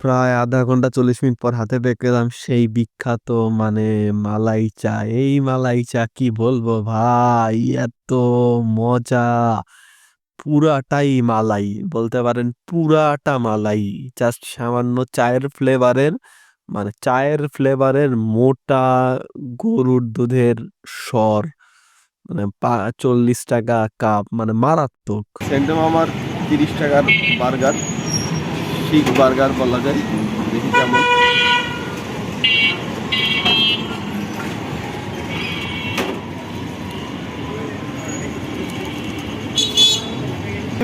প্রায় আধা ঘণ্টা চল্লিশ মিনিট পর হাতে পেয়ে গেলাম সেই বিখ্যাত মানে মালাই চা। এই মালাই চা কি বলব ভাই? এত মজা। পুরাটাই মালাই, বলতে পারেন পুরাটা মালাই। জাস্ট সামান্য চায়ের ফ্লেভারের মানে চায়ের ফ্লেভারের মোটা গরুর দুধের স্বর মানে চল্লিশ টাকা কাপ মানে মারাত্মক। সেন্টম আমার তিরিশ টাকার বার্গার। ঠিক বার্গার বলা যায়। দেখি কেমন।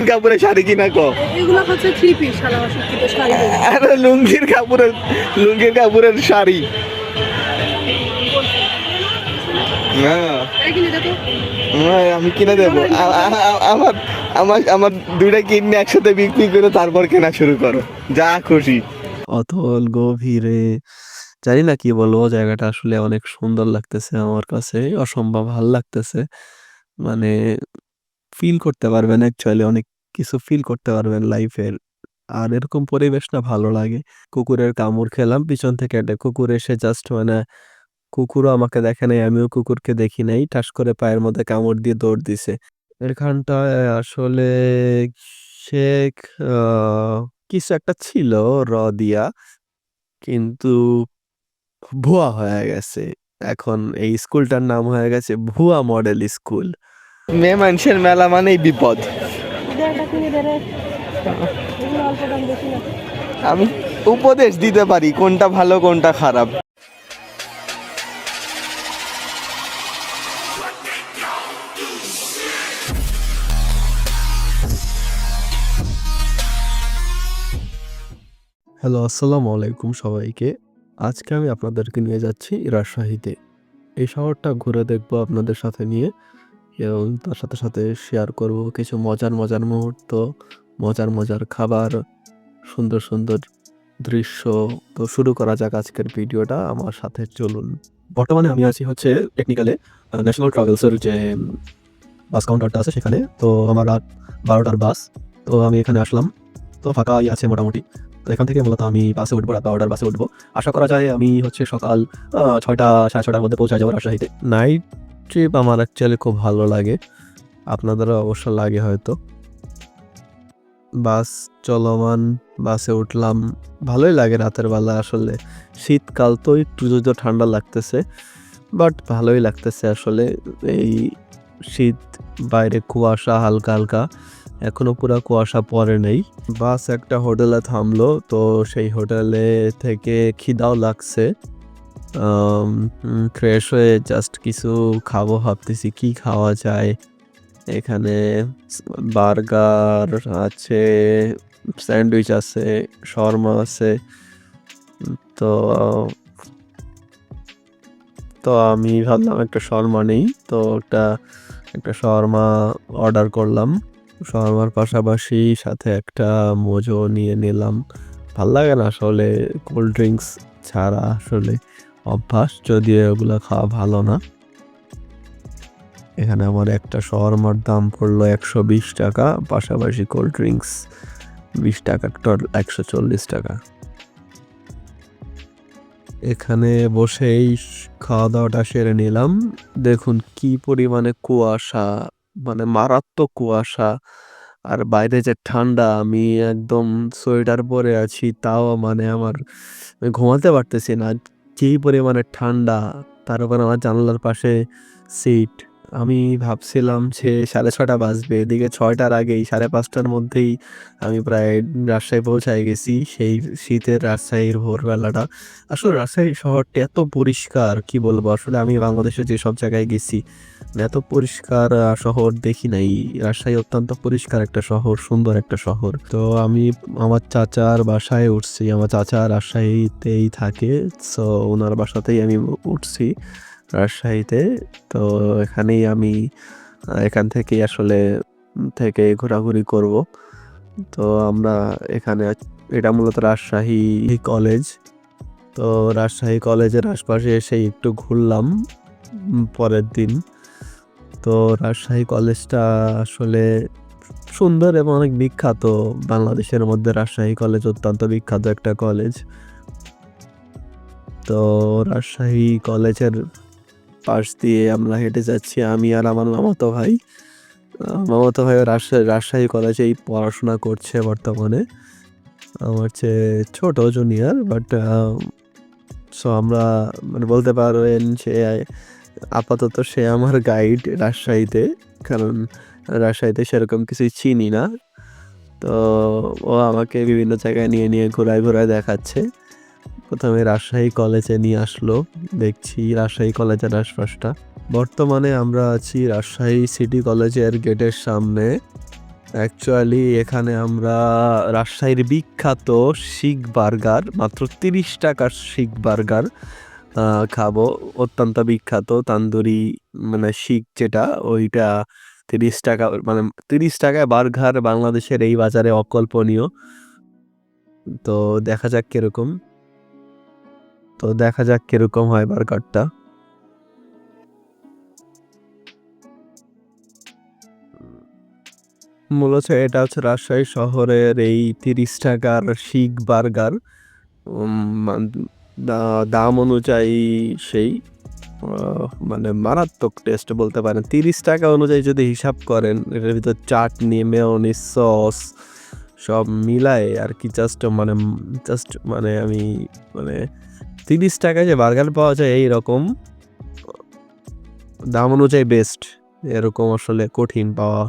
কাপড়ের শাড়ি কিনা কো। এগুলো হচ্ছে থ্রি পিস শাড়ি। আরে লুঙ্গির কাপড়ের লুঙ্গির কাপড়ের শাড়ি। আমি কিনে দেবো। আমার আমার আমার দুইটা কিডনি একসাথে বিক্রি করে তারপর কেনা শুরু করো। যা খুশি। অতল গভীরে জানি না কি বলব জায়গাটা আসলে অনেক সুন্দর লাগতেছে আমার কাছে অসম্ভব ভালো লাগতেছে। মানে ফিল করতে পারবেন অ্যাকচুয়ালি অনেক কিছু ফিল করতে পারবেন লাইফের আর এরকম পরিবেশ না ভালো লাগে। কুকুরের কামড় খেলাম পিছন থেকে একটা কুকুর এসে জাস্ট মানে কুকুরও আমাকে দেখে নাই, আমিও কুকুরকে দেখি নাই। ঠাস করে পায়ের মধ্যে কামড় দিয়ে দৌড় দিছে। এখানটায় আসলে শেখ কিছু একটা ছিল, র দিয়া, কিন্তু ভুয়া হয়ে গেছে। এখন এই স্কুলটার নাম হয়ে গেছে ভুয়া মডেল স্কুল। মেয়ে মানুষের মেলা মানেই বিপদ। আমি উপদেশ দিতে পারি কোনটা ভালো, কোনটা খারাপ। হ্যালো, আসসালামু আলাইকুম সবাইকে। আজকে আমি আপনাদেরকে নিয়ে যাচ্ছি রাজশাহীতে। এই শহরটা ঘুরে দেখব আপনাদের সাথে নিয়ে এবং তার সাথে সাথে শেয়ার করব কিছু মজার মজার মুহূর্ত, মজার মজার খাবার, সুন্দর সুন্দর দৃশ্য। তো শুরু করা যাক আজকের ভিডিওটা, আমার সাথে চলুন। বর্তমানে আমি আছি হচ্ছে টেকনিক্যালে ন্যাশনাল ট্রাভেলসের যে বাস কাউন্টারটা আছে সেখানে। তো আমার রাত বারোটার বাস তো আমি এখানে আসলাম। তো ফাঁকাই আছে মোটামুটি। তো এখান থেকে মূলত আমি বাসে উঠবো, রাত বারোটার বাসে উঠবো। আশা করা যায় আমি হচ্ছে সকাল ছয়টা, সাড়ে ছটার মধ্যে পৌঁছে যাব রাজশাহীতে। নাইট ট্রিপ আমার অ্যাকচুয়ালি খুব ভালো লাগে। আপনাদেরও অবশ্য লাগে হয়তো। বাস চলমান, বাসে উঠলাম, ভালোই লাগে রাতের বেলা আসলে। শীতকাল তো একটু যদি ঠান্ডা লাগতেছে বাট ভালোই লাগতেছে আসলে। এই শীত বাইরে কুয়াশা হালকা হালকা। এখনও পুরো কুয়াশা পড়ে নেই। বাস একটা হোটেলে থামলো, তো সেই হোটেলে থেকে খিদাও লাগছে। ফ্রেশ হয়ে জাস্ট কিছু খাব ভাবতেছি, কি খাওয়া যায়? এখানে বার্গার আছে, স্যান্ডউইচ আছে, শর্মা আছে। তো তো আমি ভাবলাম একটা শর্মা নেই, তো একটা একটা শর্মা অর্ডার করলাম। শর্মার পাশাপাশি সাথে একটা মোজো নিয়ে নিলাম। ভালো লাগে না আসলে কোল্ড ড্রিঙ্কস ছাড়া আসলে অভ্যাস, যদিও এগুলো খাওয়া ভালো না। এখানে আমার একটা শর্মার দাম পড়ল একশো বিশ টাকা, পাশাপাশি কোল্ড ড্রিঙ্কস বিশ টাকা একশো চল্লিশ টাকা। এখানে বসেই খাওয়া দাওয়াটা সেরে নিলাম। দেখুন কি পরিমাণে কুয়াশা মানে মারাত্মক কুয়াশা। আর বাইরে যে ঠান্ডা, আমি একদম সোয়েটার পরে আছি, তাও মানে আমার ঘুমাতে পারতেছি না। যেই পরিমাণে ঠান্ডা, তার উপর আমার জানলার পাশে সিট। আমি ভাবছিলাম যে সাড়ে ছটা বাজবে, এদিকে ছয়টার আগেই, সাড়ে পাঁচটার মধ্যেই আমি প্রায় রাজশাহী পৌঁছায় গেছি, সেই শীতের রাজশাহীর ভোরবেলাটা। আসলে রাজশাহী শহরটি এত পরিষ্কার, কি বলব? আসলে আমি বাংলাদেশে যে সব জায়গায় গেছি, এত পরিষ্কার শহর দেখি নাই। রাজশাহী অত্যন্ত পরিষ্কার একটা শহর, সুন্দর একটা শহর। তো আমি আমার চাচার বাসায় উঠছি, আমার চাচা রাজশাহীতেই থাকে সো ওনার বাসাতেই আমি উঠছি। রাজশাহীতে। তো এখানেই আমি এখান থেকেই আসলে থেকে ঘোরাঘুরি করব। তো আমরা এখানে এটা মূলত রাজশাহী কলেজ। তো রাজশাহী কলেজের আশপাশে এসে একটু ঘুরলাম পরের দিন। তো রাজশাহী কলেজটা আসলে সুন্দর এবং অনেক বিখ্যাত। বাংলাদেশের মধ্যে রাজশাহী কলেজ অত্যন্ত বিখ্যাত একটা কলেজ। তো রাজশাহী কলেজের পাশ দিয়ে আমরা হেঁটে যাচ্ছি, আমি আর আমার মামাতো ভাই। মামাতো ভাই রাজশাহী রাজশাহী কলেজেই পড়াশোনা করছে বর্তমানে। আমার চেয়ে ছোট জুনিয়র বাট সো আমরা মানে বলতে পারেন সে আপাতত সে আমার গাইড রাজশাহীতে, কারণ রাজশাহীতে সেরকম কিছুই চিনি না। তো ও আমাকে বিভিন্ন জায়গায় নিয়ে নিয়ে ঘোরায় ঘোরায় দেখাচ্ছে। প্রথমে রাজশাহী কলেজে নিয়ে আসলো। দেখছি রাজশাহী কলেজের আশপাশটা। বর্তমানে আমরা আছি রাজশাহী সিটি কলেজের গেটের সামনে। অ্যাকচুয়ালি এখানে আমরা রাজশাহীর বিখ্যাত শিখ বার্গার, মাত্র তিরিশ টাকার শিখ বার্গার খাব। অত্যন্ত বিখ্যাত তান্দুরি মানে শিখ যেটা, ওইটা তিরিশ টাকা মানে তিরিশ টাকায় বার্গার বাংলাদেশের এই বাজারে অকল্পনীয়। তো দেখা যাক কীরকম। তো দেখা যাক কীরকম হয় বার্গারটা মূলত এটা হচ্ছে রাজশাহী শহরের এই তিরিশ টাকার শিখ বার্গার। দাম অনুযায়ী সেই মানে মারাত্মক টেস্ট বলতে পারেন। তিরিশ টাকা অনুযায়ী যদি হিসাব করেন, এটার ভিতর চাটনি মেয়নি সস সব মিলায় আর কি জাস্ট মানে জাস্ট মানে আমি মানে তিরিশ টাকায় যে বার্গার পাওয়া যায় এই রকম দাম অনুযায়ী বেস্ট এরকম আসলে কঠিন পাওয়া।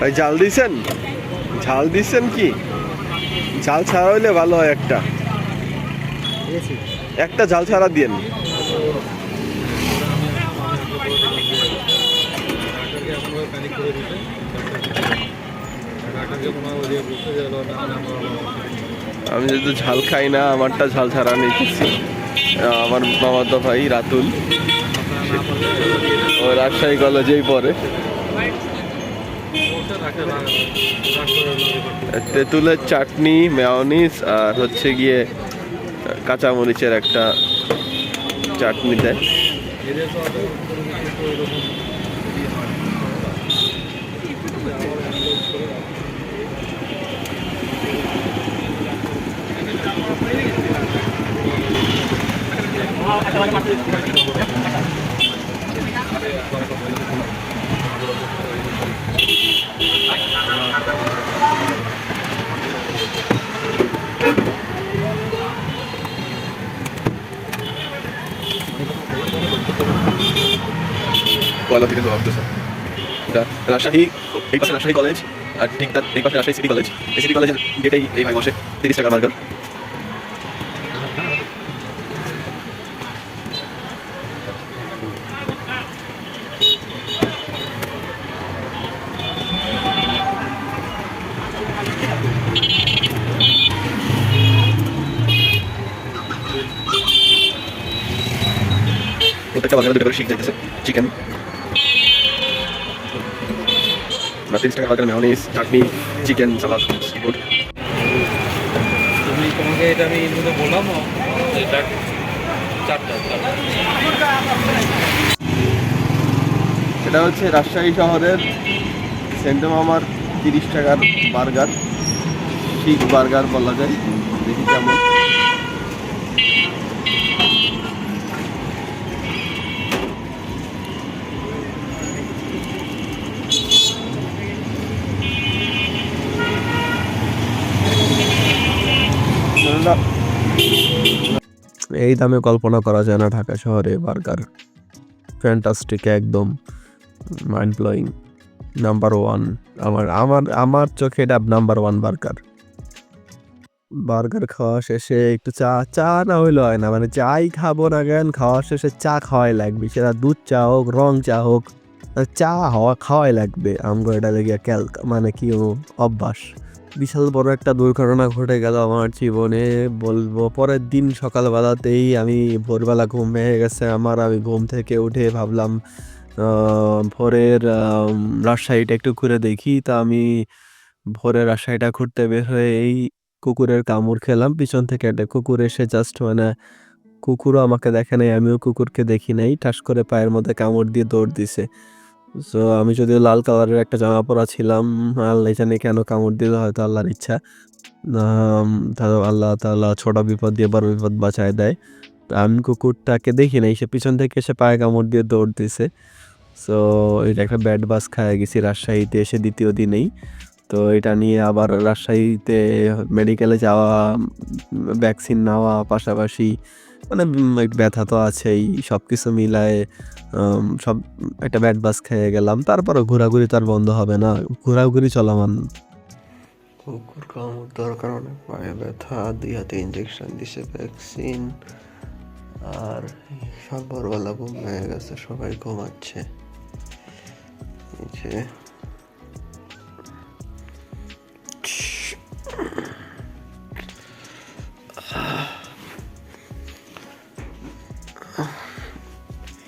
ভাই জাল দিছেন? ঝাল দিছেন কি? ঝাল ছাড়া হইলে ভালো হয় একটা। একটা ঝাল ছাড়া দিয়েন। আমি যেহেতু ঝাল খাই না আমারটা ঝাল ছাড়া আহ, আমার মামাতো ভাই রাতুল। ও রাজশাহী কলেজেই পড়ে। তেঁতুলের চাটনি মেয়নিজ আর হচ্ছে গিয়ে কাঁচামরিচের একটা চাটনি দেয়। কয়লা থেকে ভাবতেছে এটা রাজশাহী এই পাশে কলেজ। আর ঠিক তার এই পাশে রাজশাহী সিটি কলেজ। এই সিটি কলেজের গেটেই এই ভাই বসে। তিরিশ টাকা বার্গার। প্রত্যেকটা বার্গারে দুটো করে শিখ যাইতেছে। চিকেন না তিরিশ টাকা burger mayonnaise chutney chicken salad তুমি তোমাকে এটা আমি বললাম এটা চারটা চারটা এটা হচ্ছে রাজশাহী শহরের সেন্টে আমার তিরিশ টাকার বার্গার। শিখ বার্গার বলা যায় দেখি কেমন। এই দামে কল্পনা করা যায় না ঢাকা শহরে বার্গার। ফ্যান্টাস্টিক একদম মাইন্ড ব্লোয়িং নাম্বার ওয়ান আমার আমার আমার চোখে এটা নাম্বার ওয়ান বার্গার। বার্গার খাওয়া শেষে একটু চা চা না হইলে হয় না মানে চাই খাব না কেন, খাওয়া শেষে চা খাওয়াই লাগবে। সেটা দুধ চা হোক, রং চা হোক চা হওয়া খাওয়াই লাগবে। আমগো এটা লেগে ক্যাল মানে কি অভ্যাস। বিশাল বড় একটা দুর্ঘটনা ঘটে গেল আমার জীবনে। বলব পরের দিন সকালবেলাতেই আমি ভোরবেলা ঘুম ভেঙে গেছে। আমার আমি ঘুম থেকে উঠে ভাবলাম ভোরের রাজশাহীটা একটু ঘুরে দেখি। তা আমি ভোরের রাজশাহীটা ঘুরতে বের হয়ে এই কুকুরের কামড় খেলাম। পিছন থেকে একটা কুকুর এসে জাস্ট মানে কুকুরও আমাকে দেখে নাই, আমিও কুকুরকে দেখি নাই। ঠাস করে পায়ের মধ্যে কামড় দিয়ে দৌড় দিছে। সো আমি যদিও লাল কালারের একটা জামা পরা ছিলাম, আল্লাহ জানে কেন কামড় দিল, হয়তো আল্লাহর ইচ্ছা। আল্লাহ তাআলা ছোট বিপদ দিয়ে বড় বিপদ বাঁচায় দেয়। আমি কুকুরটাকে দেখি নাই, সে পিছন থেকে এসে পায়ে কামড় দিয়ে দৌড় দিছে। সো এটা একটা ব্যাড বাস খায় গেছি, রাজশাহীতে এসে দ্বিতীয় দিনেই। তো, এটা নিয়ে আবার রাজশাহীতে মেডিকেলে যাওয়া ভ্যাকসিন নেওয়া পাশাপাশি মানে ব্যথা তো আছেই সব কিছু মিলায়ে সব একটা ব্যাট বাস খেয়ে গেলাম। তারপরও ঘোরাঘুরি তো আর বন্ধ হবে না ঘোরাঘুরি চলমান। কুকুর কামড় দেওয়ার কারণে পায়ে ব্যথা দুই হাতে ইঞ্জেকশন দিছে ভ্যাকসিন আর সব ভোরবেলা ঘুম হয়ে গেছে সবাই ঘুমাচ্ছে। এই যে।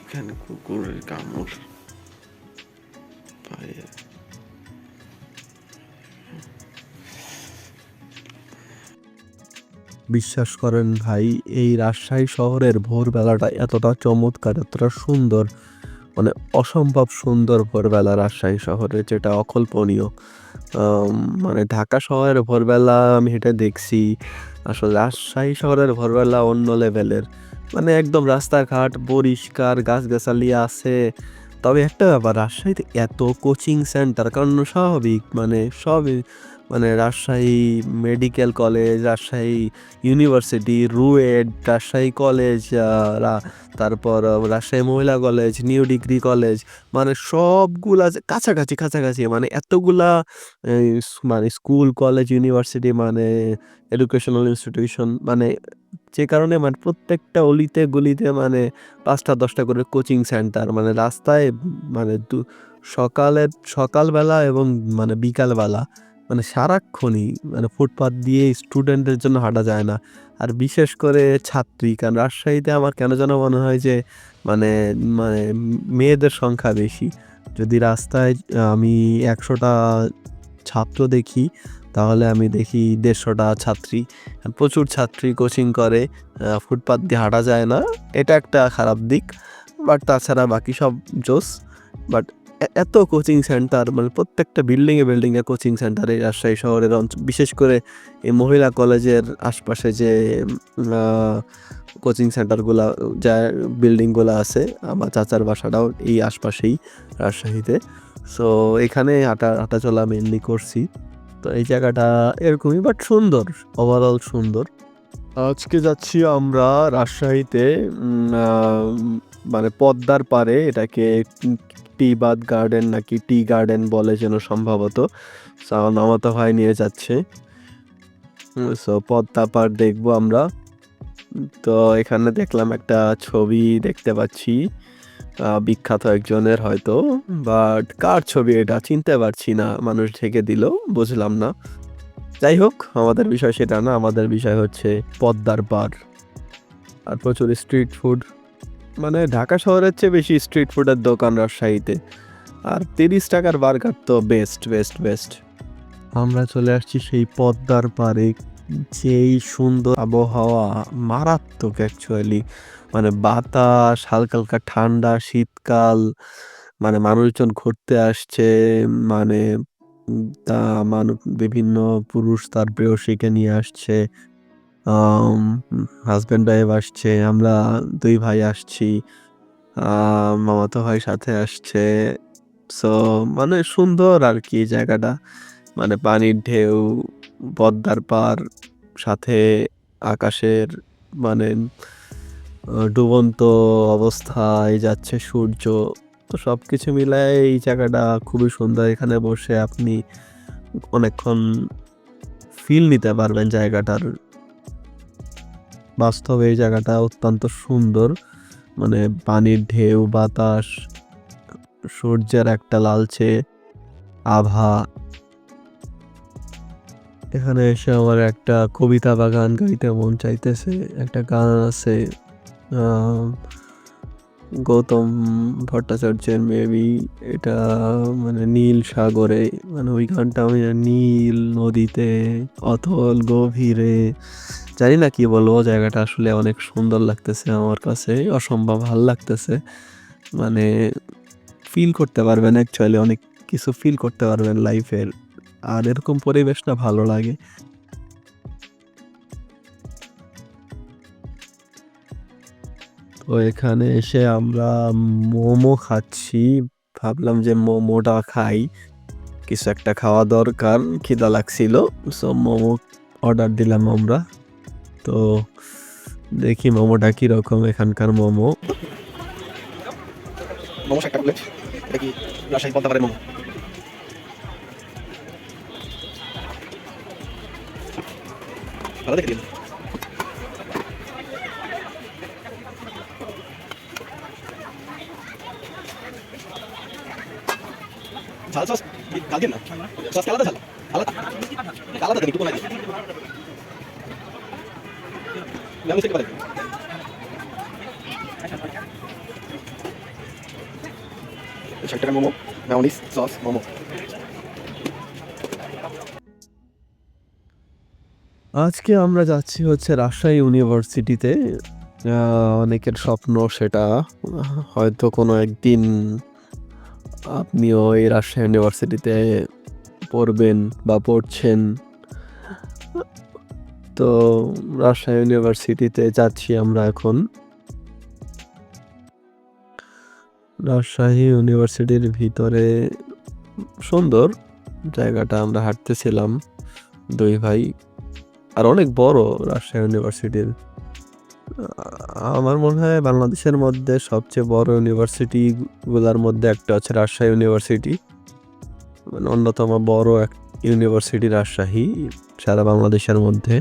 এখানে কুকুরের কামড় পায়ে। বিশ্বাস করেন ভাই, এই রাজশাহী শহরের ভোরবেলাটা এতটা চমৎকার, এতটা সুন্দর মানে অসম্ভব সুন্দর ভোরবেলা রাজশাহী শহরে, যেটা অকল্পনীয়। মানে ঢাকা শহরের ভোরবেলা আমি এটা দেখছি, আসলে রাজশাহী শহরের ভোরবেলা অন্য লেভেলের মানে একদম রাস্তাঘাট, পরিষ্কার, গাছগাছালি আছে। তবে একটা ব্যাপার, রাজশাহীতে এত কোচিং সেন্টার কারণ স্বাভাবিক মানে সবই মানে Rajshahi medical college Rajshahi university RUET, Rajshahi college তারপর রাজশাহী মহিলা কলেজ নিউ ডিগ্রি কলেজ মানে সবগুলা কাছাকাছি কাছাকাছি মানে এতগুলা মানে স্কুল কলেজ ইউনিভার্সিটি মানে এডুকেশনাল ইনস্টিটিউশন মানে যে কারণে মানে প্রত্যেকটা অলিতে গলিতে মানে পাঁচটা, দশটা করে কোচিং সেন্টার মানে রাস্তায় মানে সকালের, সকালবেলা এবং মানে বিকালবেলা মানে সারাক্ষণই মানে ফুটপাথ দিয়ে স্টুডেন্টদের জন্য হাঁটা যায় না। আর বিশেষ করে ছাত্রী, কারণ রাজশাহীতে আমার কেন যেন মনে হয় যে মানে মানে মেয়েদের সংখ্যা বেশি। যদি রাস্তায় আমি একশোটা ছাত্র দেখি তাহলে আমি দেখি দেড়শোটা ছাত্রী প্রচুর ছাত্রী কোচিং করে আহ, ফুটপাত দিয়ে হাঁটা যায় না এটা একটা খারাপ দিক বাট তাছাড়া বাকি সব জোস বাট এত কোচিং সেন্টার মানে প্রত্যেকটা বিল্ডিংয়ে বিল্ডিংয়ে কোচিং সেন্টার রাজশাহী শহরের অঞ্চল বিশেষ করে এই মহিলা কলেজের আশপাশে যে কোচিং সেন্টারগুলো যা বিল্ডিংগুলো আছে আমার চাচার বাসাটাও এই আশপাশেই রাজশাহীতে। সো এখানে হাঁটা হাঁটা চলা মেনলি করছি। তো এই জায়গাটা এরকমই বাট সুন্দর ওভারঅল সুন্দর। আজকে যাচ্ছি আমরা রাজশাহীতে মানে পদ্মার পারে এটাকে টি বাদ গার্ডেন নাকি টি গার্ডেন বলে যেন সম্ভবত। মামাতো ভাই নিয়ে যাচ্ছে। সো পদ্মা পার দেখব আমরা। তো এখানে দেখলাম একটা ছবি দেখতে পাচ্ছি। বিখ্যাত একজনের হয়তো বাট কার ছবি এটা? চিনতে পারছি না। মানুষ ঢেকে দিল, বুঝলাম না। যাই হোক, আমাদের বিষয় সেটা না, আমাদের বিষয় হচ্ছে পদ্মার পার। আর প্রচুর স্ট্রিট ফুড মানে ঢাকা শহরের চেয়ে বেশি স্ট্রিট ফুডের দোকান রাজশাহীতে। আর তিরিশ টাকার বার্গার তো বেস্ট বেস্ট বেস্ট আমরা চলে আসছি সেই পদ্মার পারে, যেই সুন্দর আবহাওয়া, মারাত্মক অ্যাকচুয়ালি মানে বাতাস, হালকা হালকা ঠান্ডা, শীতকাল মানে মানুষজন ঘুরতে আসছে মানে তা মানুষ বিভিন্ন পুরুষ তার প্রেয়সীকে নিয়ে আসছে হাজব্যান্ড ওয়াইফ আসছে, আমরা দুই ভাই আসছি মামাতো ভাই সাথে আসছে সো মানে সুন্দর আর কি জায়গাটা মানে পানির ঢেউ, পদ্মার পার সাথে আকাশের মানে ডুবন্ত অবস্থায় যাচ্ছে সূর্য। তো সব কিছু মিলায় এই জায়গাটা খুবই সুন্দর। এখানে বসে আপনি অনেকক্ষণ ফিল নিতে পারবেন জায়গাটার। বাস্তবে এই জায়গাটা অত্যন্ত সুন্দর। মানে পানির ঢেউ, বাতাস, সূর্যের একটা লালচে আভা। এখানে এসে আমার একটা কবিতা বা গান গাইতে মন চাইতেছে। একটা গান আছে গৌতম ভট্টাচার্যের মেবি এটা মানে নীল সাগরে মানে ওই গানটা আমি নীল নদীতে, অতল গভীরে। জানি না কি বলব, জায়গাটা আসলে অনেক সুন্দর লাগতেছে আমার কাছে, অসম্ভব ভালো লাগতেছে। মানে ফিল করতে পারবেন অ্যাকচুয়ালি অনেক কিছু ফিল করতে পারবেন লাইফের আর এরকম পরিবেশটা ভালো লাগে। তো এখানে এসে আমরা মোমো খাচ্ছি। ভাবলাম যে মোমোটা খাই। কিছু একটা খাওয়া দরকার, খিদা লাগছিল সো মোমো অর্ডার দিলাম আমরা। তো দেখি মোমোটা কীরকম এখানকার মোমো। মোমো একটা প্লেট। মোমো? ভালো দেখে দিন। ঝাল ঝাল দিন না? ঝাল আলাদা দেন একটু আমি সেটা পারি মোমো সস মোমো। আজকে আমরা যাচ্ছি হচ্ছে রাজশাহী ইউনিভার্সিটিতে। অনেকের স্বপ্ন সেটা, হয়তো কোনো একদিন আপনিও এই রাজশাহী ইউনিভার্সিটিতে পড়বেন বা পড়ছেন। তো রাজশাহী ইউনিভার্সিটিতে যাচ্ছি আমরা এখন। রাজশাহী ইউনিভার্সিটির ভিতরে সুন্দর জায়গাটা আমরা হাঁটতেছিলাম। দুই ভাই, আর অনেক বড় রাজশাহী ইউনিভার্সিটির আমার মনে হয় বাংলাদেশের মধ্যে সবচেয়ে বড় ইউনিভার্সিটি গুলার মধ্যে একটা আছে রাজশাহী ইউনিভার্সিটি মানে অন্যতম বড় এক ইউনিভার্সিটি রাজশাহী সারা বাংলাদেশের মধ্যে।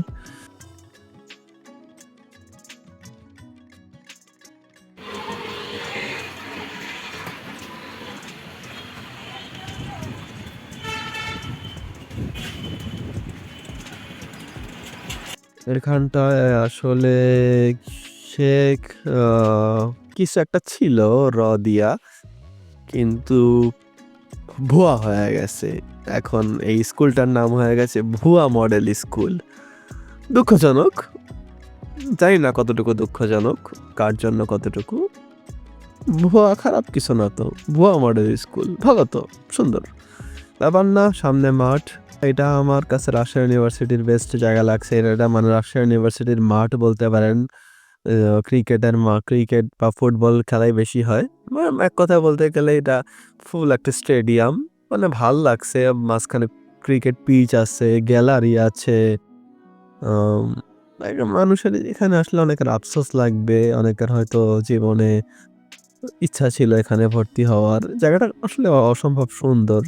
এখানটায় আসলে শেখ কিছু একটা ছিল র দিয়া, কিন্তু ভুয়া হয়ে গেছে। এখন এই স্কুলটার নাম হয়ে গেছে ভুয়া মডেল স্কুল। দুঃখজনক। জানি না কতটুকু দুঃখজনক, কার জন্য কতটুকু। ভুয়া খারাপ কিছু না তো, ভুয়া মডেল স্কুল, ভালো তো, সুন্দর। ব্যাপার না, সামনে মাঠ। এটা আমার কাছে রাজশাহী ইউনিভার্সিটির বেস্ট জায়গা লাগছে। এটা মানে রাজশাহী ইউনিভার্সিটির মাঠ বলতে পারেন ক্রিকেটের মা, ক্রিকেট বা ফুটবল খেলাই বেশি হয়। এক কথা বলতে গেলে এটা ফুল একটা স্টেডিয়াম মানে ভালো লাগছে। মাঝখানে ক্রিকেট পিচ আছে গ্যালারি আছে মানুষের এখানে আসলে অনেকের আফসোস লাগবে, অনেকের হয়তো জীবনে ইচ্ছা ছিল এখানে ভর্তি হওয়ার। জায়গাটা আসলে অসম্ভব সুন্দর।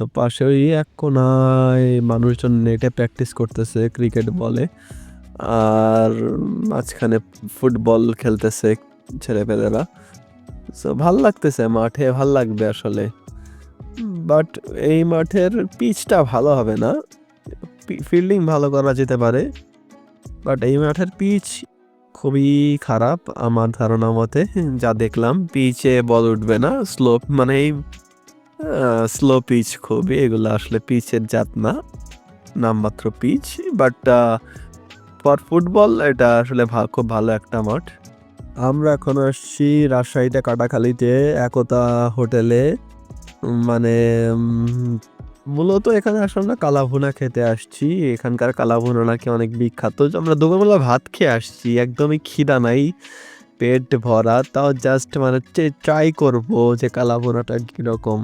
তো পাশে ওই এক কোনায় মানুষজন নেটে প্র্যাকটিস করতেছে ক্রিকেট বলে। আর মাঝখানে ফুটবল খেলতেছে ছেলেপেলেরা। সো ভালো লাগতেছে মাঠে ভালো লাগবে আসলে। বাট এই মাঠের পিচটা ভালো হবে না। ফিল্ডিং ভালো করা যেতে পারে। বাট এই মাঠের পিচ খুবই খারাপ আমার ধারণা মতে যা দেখলাম। পিচে বল উঠবে না স্লোপ মানে এই স্লো পিচ খুবই, এগুলো আসলে পিচের জাত না, নামমাত্র পিচ বাট ফর ফুটবল এটা আসলে খুব ভালো একটা মাঠ। আমরা এখন আসছি রাজশাহীতে, কাটাখালীতে, একতা হোটেলে মানে মূলত এখানে আসলে না কালাভুনা খেতে আসছি, এখানকার কালাভুনা নাকি অনেক বিখ্যাত। আমরা দুপুরবেলা ভাত খেয়ে আসছি, একদমই খিদা নাই। পেট ভরা, তাও জাস্ট মানে হচ্ছে ট্রাই করব যে কালা কালাভুনাটা কীরকম।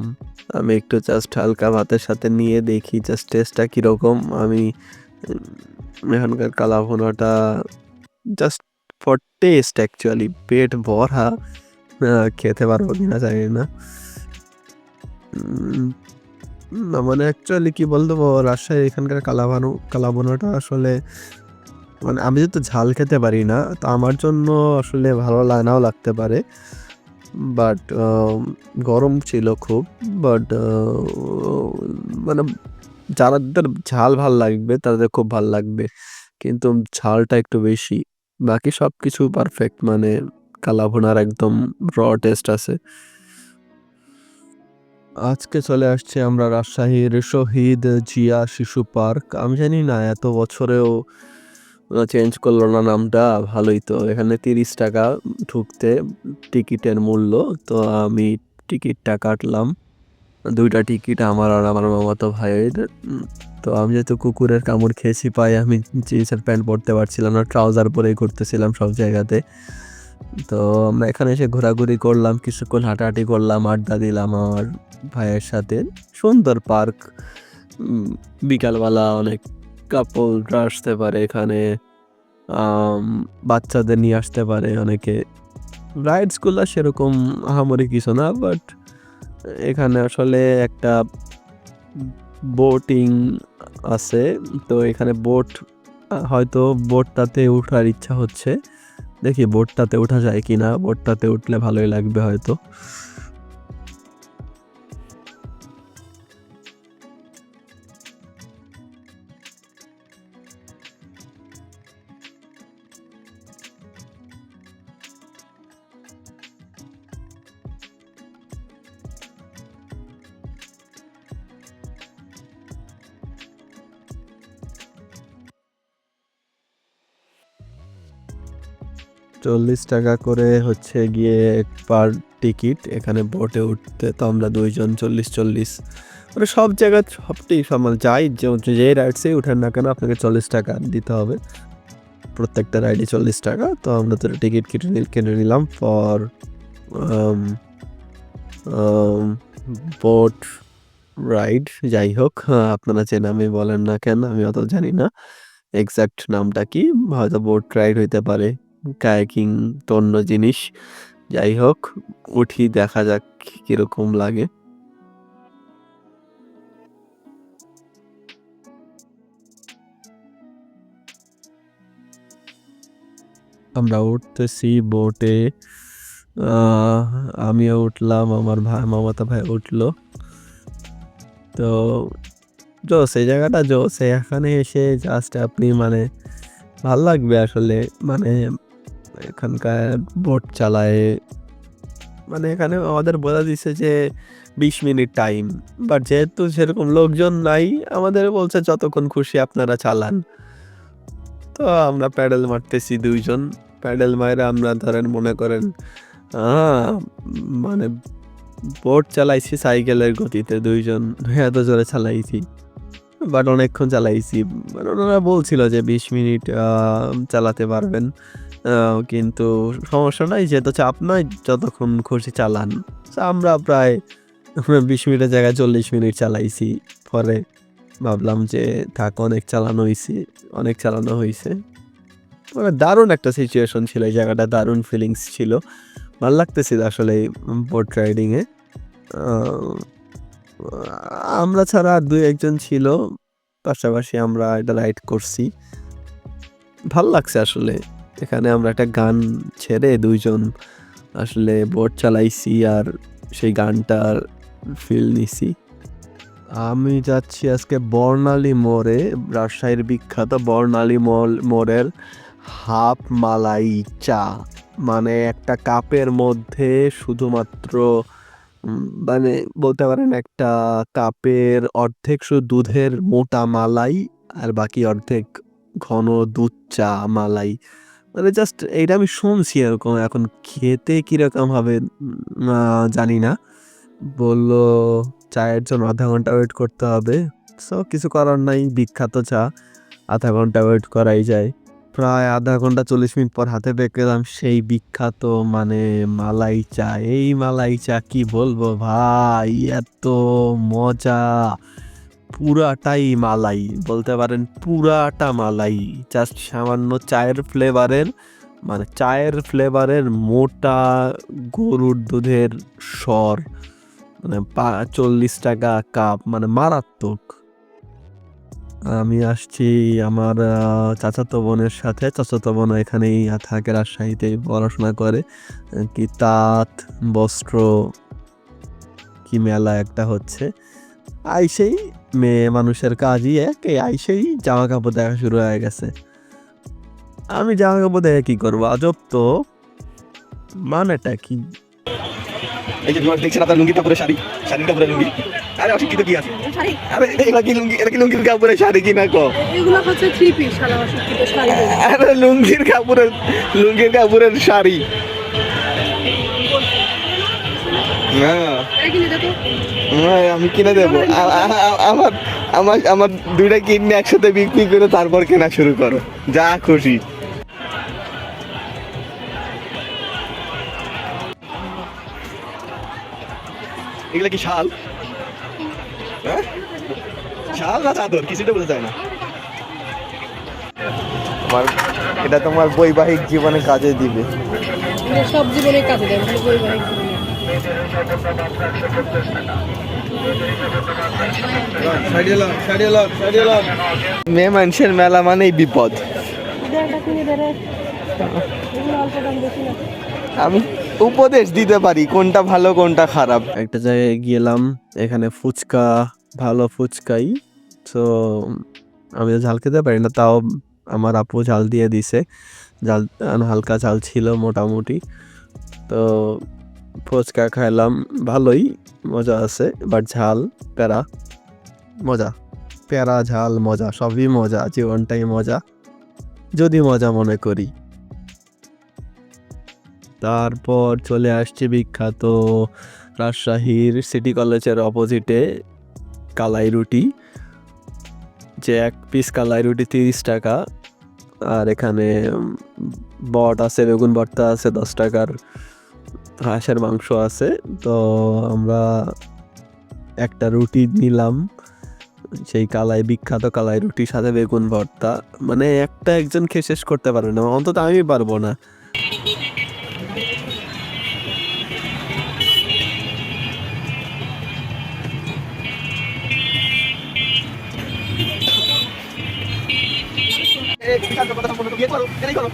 আমি একটু জাস্ট হালকা ভাতের সাথে নিয়ে দেখি জাস্ট টেস্টটা কীরকম। আমি এখানকার কালাভুনাটা জাস্ট ফর টেস্ট অ্যাকচুয়ালি পেট ভরা খেতে পারব কিনা জানি না। মানে অ্যাকচুয়ালি কি বলতো রাজশাহী এখানকার কালাভানু, কালাভুনাটা আসলে মানে আমি যেহেতু ঝাল খেতে পারি না, তো আমার জন্য আসলে ভালো নাও লাগতে পারে। বাট গরম ছিল খুব, বাট মানে যাদের ঝাল ভালো লাগবে, তাদের খুব ভালো লাগবে। কিন্তু ঝালটা একটু বেশি। বাকি সব কিছু পারফেক্ট মানে কালাভুনার একদম র টেস্ট আছে। আজকে চলে আসছে আমরা রাজশাহীর শহীদ জিয়া শিশু পার্ক। আমি জানি না, এত বছরেও চেঞ্জ করল না নামটা, ভালোই তো। এখানে তিরিশ টাকা ঢুকতে টিকিটের মূল্য, তো আমি টিকিটটা কাটলাম। দুইটা টিকিট আমার আর আমার মামাতো ভাইয়ের। তো আমি যেহেতু কুকুরের কামড় খেয়েছি পাই আমি জিন্সের প্যান্ট পরতে পারছিলাম না, ট্রাউজার পরেই ঘুরতেছিলাম সব জায়গাতে। তো আমরা এখানে এসে ঘোরাঘুরি করলাম, কিছুক্ষণ হাঁটাহাঁটি করলাম, আড্ডা দিলাম আমার ভাইয়ের সাথে। সুন্দর পার্ক। বিকালবেলা অনেক কাপলরা আসতে পারে এখানে বাচ্চাদের নিয়ে আসতে পারে অনেকে। রাইডসগুলো সেরকম আহামরি কিছু না বাট এখানে আসলে একটা বোটিং আছে। তো এখানে বোট হয়তো বোটটাতে ওঠার ইচ্ছা হচ্ছে। দেখি বোটটাতে ওঠা যায় কি না বোটটাতে উঠলে ভালোই লাগবে হয়তো। চল্লিশ টাকা করে হচ্ছে গিয়ে পার টিকিট এখানে বোটে উঠতে তো আমরা দুইজন চল্লিশ চল্লিশ। মানে সব জায়গায় সবটাই সমান যাই যে রাইডসেই উঠেন না কেন আপনাকে চল্লিশ টাকা দিতে হবে। প্রত্যেকটা রাইডে চল্লিশ টাকা তো আমরা তো টিকিট কেটে নিল কিনে নিলাম ফর বোট রাইড যাই হোক হ্যাঁ, আপনারা যে নামে বলেন না কেন আমি অত জানি না। এক্স্যাক্ট নামটা কি হয়তো বোট রাইড হইতে পারে। কায়াকিং তো অন্য জিনিস। যাই হোক, উঠি, দেখা যাক কীরকম লাগে। আমরা উঠতেছি বোটে। আমিও উঠলাম, আমার ভাই মামাতো ভাই উঠল। তো, জোস, এই জায়গাটা জোস, এখানে এসে জাস্ট আপনি মানে ভালো লাগবে আসলে মানে এখানকার বোট চালায়। মানে এখানে আমাদের বলে দিছে যে বিশ মিনিট টাইম। বাট যেহেতু সেরকম লোকজন নাই, আমাদের বলছে যতক্ষণ খুশি আপনারা চালান। তো আমরা প্যাডেল মারতেছি দুইজন। প্যাডেল মারে আমরা ধরেন মনে করেন মানে বোট চালাইছি সাইকেলের গতিতে দুইজন। এত জোরে চালাইছি। বাট অনেকক্ষণ চালাইছি। ওনারা বলছিল যে বিশ মিনিট চালাতে পারবেন। কিন্তু সমস্যা নাই, যেহেতু চাপ নয় যতক্ষণ খুশি চালান। আমরা প্রায় বিশ মিনিটের জায়গায় চল্লিশ মিনিট চালাইছি। পরে ভাবলাম যে, থাক, অনেক চালানো হয়েছে অনেক চালানো হয়েছে মানে দারুণ একটা সিচুয়েশন ছিল, এই জায়গাটা দারুণ ফিলিংস ছিল। ভালো লাগতেছিল আসলে এই বোট রাইডিংয়ে আমরা ছাড়া আর দুই একজন ছিল, পাশাপাশি আমরা এটা রাইড করছি। ভালো লাগছে আসলে। এখানে আমরা একটা গান ছেড়ে দুইজন আসলে বোট চালাইছি আর সেই গানটার ফিল নিছি। আমি যাচ্ছি আজকে বর্ণালী মোড়ে, রাজশাহীর বিখ্যাত বর্ণালী মল, মোড়ের হাফ মালাই চা। মানে একটা কাপের মধ্যে শুধুমাত্র মানে বলতে পারেন একটা কাপের অর্ধেক শুধু দুধের মোটা মালাই আর বাকি অর্ধেক ঘন দুধ চা মালাই। মানে জাস্ট এইটা আমি শুনছি এরকম, এখন খেতে কীরকম হবে জানি না। বলল, চায়ের জন্য আধা ঘণ্টা ওয়েট করতে হবে। সো কিছু করার নাই, বিখ্যাত চা, আধা ঘণ্টা ওয়েট করাই যায়। প্রায় আধা ঘণ্টা চল্লিশ মিনিট পর হাতে পেলাম সেই বিখ্যাত মানে মালাই চা। এই মালাই চা কি বলব ভাই, এত মজা! পুরাটাই মালাই, বলতে পারেন পুরাটা মালাই। জাস্ট সামান্য চায়ের ফ্লেভারের মানে চায়ের ফ্লেভারের মোটা গরুর দুধের স্বর মানে চল্লিশ টাকা কাপ মানে মারাত্মক। আমি আসছি আমার চাচাতো বোনের সাথে। চাচাতো বোন এখানেই থাকে রাজশাহীতে, পড়াশোনা করে। কি তাঁত, বস্ত্র, কি মেলা একটা হচ্ছে। আইসেই মেয়ে মানুষের কাজই এক এই আইসেই জামা কাপড় দেখা শুরু হয়ে গেছে। আমি জামা কাপড় দেখে কি করব? আজব তো। মানেটা কি? এই যে ভিউয়ার দেখছেন আপনার লুঙ্গির কাপড়ের শাড়ি? লুঙ্গি? আরে অশিক্ষিত কি আছে? শাড়ি। আরে এগুলা কি লুঙ্গি? এটা কি লুঙ্গির কাপড়ের শাড়ি কিনা কো? এগুলো হচ্ছে থ্রি পিস সারা অশিক্ষিত শাড়ি। আরে লুঙ্গির কাপড়ের লুঙ্গির কাপড়ের শাড়ি। দেখো। আমি কিনে দেবো। আমার আমার আমার দুইটা কিডনি একসাথে বিক্রি করে তারপর কেনা শুরু করো। যা খুশি। এগুলা কি শাল? হ্যাঁ? শাল না চাদর? কিছুটা বোঝা যায় না। তোমার, এটা তোমার বৈবাহিক জীবনে কাজে দিবে। সব জীবনে কাজে মেয়ে মানুষের মেলা মানেই বিপদ। আমি উপদেশ দিতে পারি, কোনটা ভালো, কোনটা খারাপ। একটা জায়গায় গেলাম, এখানে ফুচকা, ভালো ফুচকাই। তো, আমি তো ঝাল খেতে পারি না, তাও আমার আপু ঝাল দিয়ে দিছে। ঝাল, হালকা ঝাল ছিল মোটামুটি। তো ফুচকা খাইলাম, ভালোই, মজা আছে বাট ঝাল প্যারা মজা। প্যারা ঝাল, মজা, সবই মজা, জীবনটাই মজা, যদি মজা মনে করি। তারপর চলে আসছে বিখ্যাত রাজশাহীর সিটি কলেজের অপোজিটে কালাই রুটি, যে এক পিস কালাই রুটি তিরিশ টাকা, আর এখানে বট আছে, বেগুন ভর্তা আছে দশ টাকার। হাঁসের মাংস আছে, তো আমরা একটা রুটি নিলাম। সেই কালাই, বিখ্যাত কালাই রুটির সাথে বেগুন ভর্তা। মানে একটা একজন খেয়ে শেষ করতে পারবে না, অন্তত আমি পারব না। কথা বলো বিয়ে করো করো।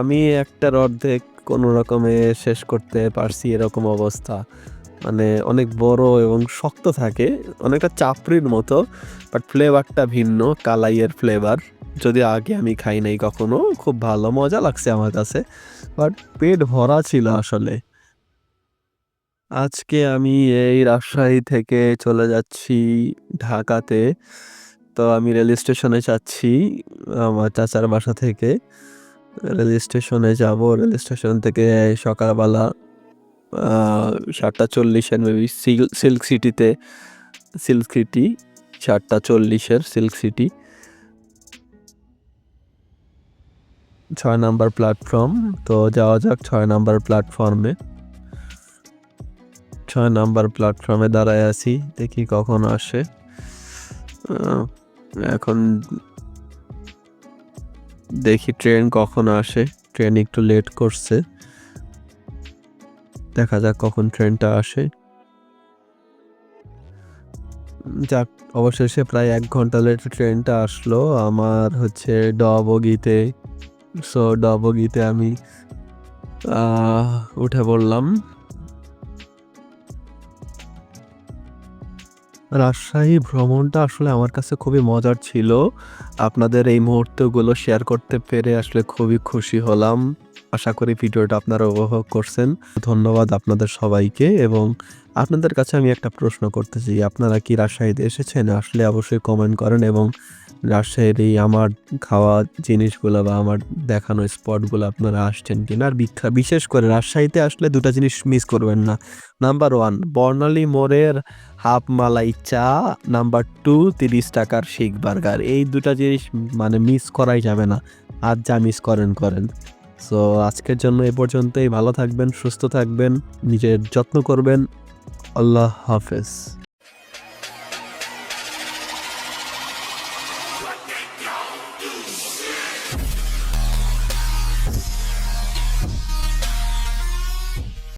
আমি একটার অর্ধেক কোনো রকমে শেষ করতে পারছি এরকম অবস্থা। মানে অনেক বড় এবং শক্ত থাকে, অনেকটা চাপড়ির মতো বাট ফ্লেভারটা ভিন্ন, কালাইয়ের ফ্লেভার যদি আগে আমি খাই নাই কখনো, খুব ভালো, মজা লাগছে আমার কাছে বাট পেট ভরা ছিল আসলে। আজকে আমি এই রাজশাহী থেকে চলে যাচ্ছি ঢাকাতে। তো আমি রেল স্টেশনে যাচ্ছি, আমার চাচার বাসা থেকে। রেল স্টেশনে যাব। রেল স্টেশন থেকে সকালবেলা সাতটা চল্লিশের মেবি সিল্ক সিটিতে, সিল্ক সিটি, সাতটা চল্লিশের সিল্ক সিটি। ছয় নাম্বার প্ল্যাটফর্ম। তো যাওয়া যাক ছয় নাম্বার প্ল্যাটফর্মে। ছয় নাম্বার প্ল্যাটফর্মে দাঁড়ায় আছি, দেখি কখন আসে। এখন দেখি ট্রেন কখন আসে ট্রেন একটু লেট করছে। দেখা যাক কখন ট্রেনটা আসে। যাক, অবশেষে প্রায় এক ঘণ্টা লেট ট্রেনটা আসলো। আমার হচ্ছে ড বগিতে সো ড বগিতে আমি উঠে পড়লাম। রাজশাহী ভ্রমণটা আসলে আমার কাছে খুবই মজার ছিল। আপনাদের এই মুহূর্তগুলো শেয়ার করতে পেরে আসলে খুবই খুশি হলাম। আশা করি ভিডিওটা আপনারা উপভোগ করছেন। ধন্যবাদ আপনাদের সবাইকে এবং আপনাদের কাছে আমি একটা প্রশ্ন করতে চাই, আপনারা কি রাজশাহীতে এসেছেন? আসলে অবশ্যই কমেন্ট করেন এবং রাজশাহীর এই আমার খাওয়া জিনিসগুলো বা আমার দেখানো স্পটগুলো আপনারা আসছেন কিনা? আর বিখ্যা, বিশেষ করে রাজশাহীতে আসলে দুটো জিনিস মিস করবেন না। নাম্বার ওয়ান বর্ণালী মোড়ের হাফ মালাই চা নাম্বার টু তিরিশ টাকার শিখ বার্গার। এই দুটা জিনিস মানে মিস করাই যাবে না। আর যা মিস করেন করেন। সো আজকের জন্য এ পর্যন্তই। ভালো থাকবেন, সুস্থ থাকবেন, নিজের যত্ন করবেন। আল্লাহ হাফেজ।